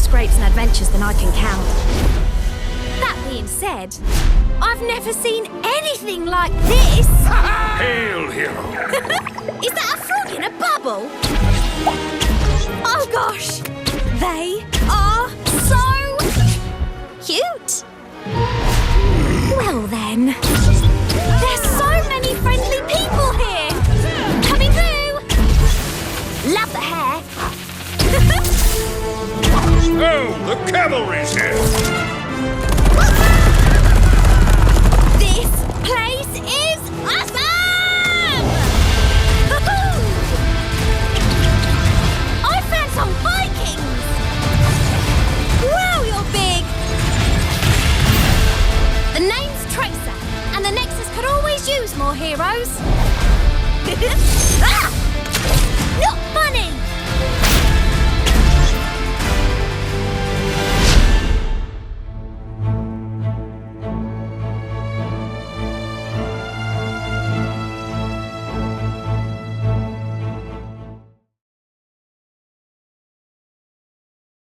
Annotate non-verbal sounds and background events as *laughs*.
scrapes and adventures than I can count. That being said, I've never seen anything like this. *laughs* Hail, hero! *laughs* Is that a frog in a bubble? Oh gosh, they are so cute. Well then, there's so many friendly people here. Coming through. Love the hair. The cavalry's here! This place is awesome! I found some Vikings! Wow, you're big! The name's Tracer, and the Nexus could always use more heroes. *laughs* Ah!